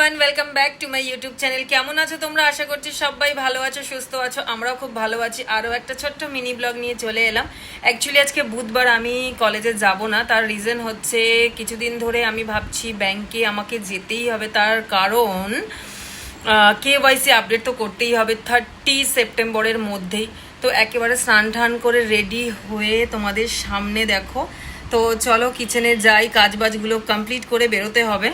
Everyone welcome back to my YouTube channel কেমন আছো তোমরা? আশা করছি সবাই ভালো আছো, সুস্থ আছো, আমরাও খুব ভালো আছি। আরও একটা ছোট্ট মিনি ব্লগ নিয়ে চলে এলাম। অ্যাকচুয়ালি আজকে বুধবার আমি কলেজে যাব না। তার রিজন হচ্ছে, কিছুদিন ধরে আমি ভাবছি ব্যাংকে আমাকে যেতেই হবে। তার কারণ কে ওয়াইসি আপডেট তো করতেই হবে থার্টি সেপ্টেম্বরের মধ্যেই। তো একেবারে স্নান টান করে রেডি হয়ে তোমাদের সামনে দেখো। তো চলো কিচেনে যাই কাজ বাজগুলো কমপ্লিট করে বেরোতে হবে।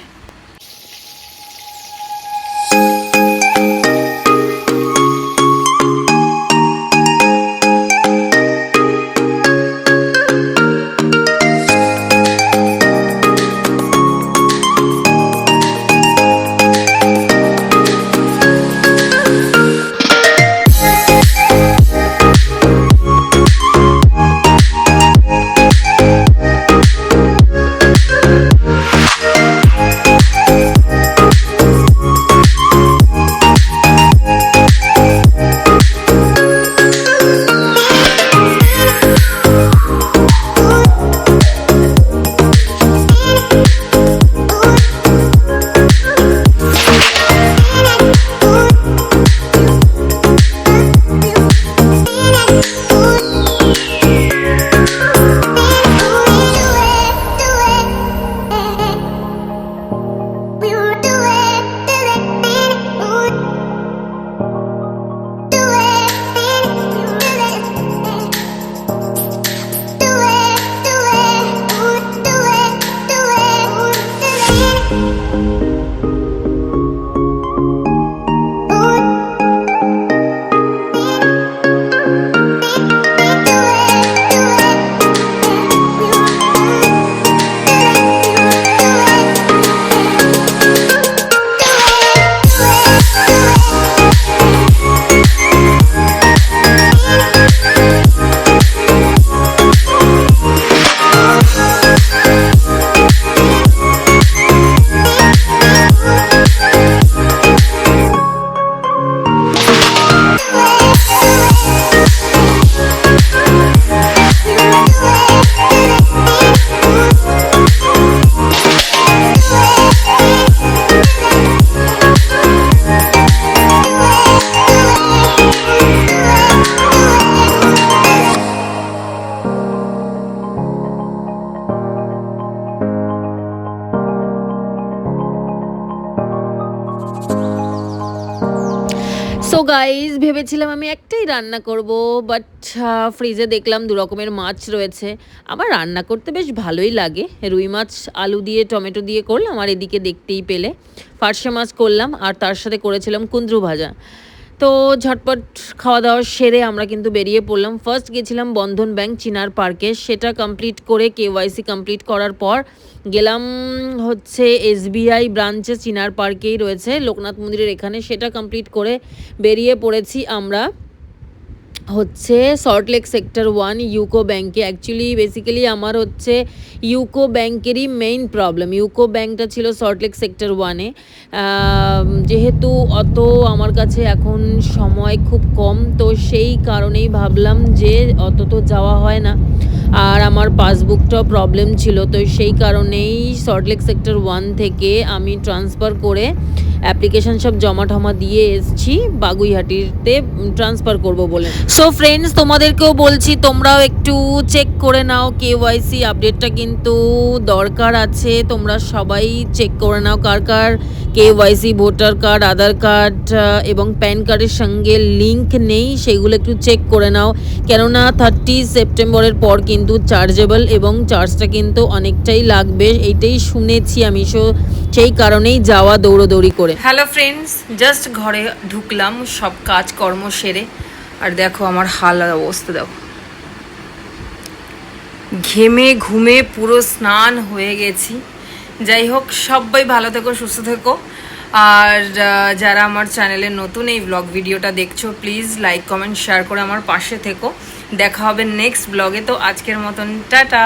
সো গাইজ ভেবেছিলাম আমি একটাই রান্না করব বাট ফ্রিজে দেখলাম দু রকমের মাছ রয়েছে। আমার রান্না করতে বেশ ভালোই লাগে। রুই মাছ, আলু দিয়ে, টমেটো দিয়ে করলাম, আর এদিকে দেখতেই পেলে। পার্শে মাছ করলাম, আর তার সাথে করেছিলাম কুন্দ্রু ভাজা। তো ঝটপট খাওয়া দাওয়া সেরে আমরা কিন্তু বেরিয়ে পড়লাম। ফার্স্ট গেছিলাম বন্ধন ব্যাংক, চিনার পার্কে। সেটা কমপ্লিট করে কেওয়াইসি কমপ্লিট করার পর গেলাম হচ্ছে এসবিআই ব্রাঞ্চে চিনার পার্কেই রয়েছে। লোকনাথ মন্দিরের এখানে সেটা কমপ্লিট করে বেরিয়ে পড়েছি আমরা। হচ্ছে সল্টলেক সেক্টর ওয়ান ইউকো ব্যাংকে অ্যাকচুয়ালি বেসিক্যালি আমার হচ্ছে ইউকো ব্যাংকেরই মেইন প্রবলেম ইউকো ব্যাংকটা ছিল সল্টলেক সেক্টর ওয়ানে যেহেতু অত আমার কাছে এখন সময় খুব কম, তো সেই কারণেই ভাবলাম যে অত তো যাওয়া হয় না। আর আমার পাসবুকটাও প্রবলেম ছিল, তো সেই কারণেই সল্টলেক সেক্টর ওয়ান থেকে আমি ট্রান্সফার করে অ্যাপ্লিকেশন সব জমা টমা দিয়ে এসছি, বাগুইহাটিতে ট্রান্সফার করব বলে। সো ফ্রেন্ডস তোমাদেরকেও বলছি, তোমরাও একটু চেক করে নাও কেওয়াইসি আপডেটটা কিন্তু দরকার আছে। তোমরা সবাই চেক করে নাও কার কার KYC voter card Aadhaar card এবং প্যান কার্ডের সঙ্গে লিংক নেই, সেগুলো একটু চেক করে নাও। কেননা থার্টি সেপ্টেম্বরের পর কিন্তু চার্জেবল এবং চার্জটা কিন্তু অনেকটাই লাগবে, এইটাই শুনেছি আমি। সো সেই কারণেই যাওয়া দৌড়োদৌড়ি করে। হ্যালো ফ্রেন্ডস জাস্ট ঘরে ঢুকলাম, সব কাজকর্ম সেরে। আর দেখো আমার হাল অবস্থা, দেখো। ঘেমে ঘুমে পুরো স্নান হয়ে গেছি। যাই হোক, সবাই ভালো থেকো, সুস্থ থেকো। আর যারা আমার চ্যানেলে নতুন এই ব্লগ ভিডিওটা দেখছ প্লিজ লাইক কমেন্ট শেয়ার করে আমার পাশে থেকো। দেখা হবে নেক্সট ব্লগে তো আজকের মতন, টাটা!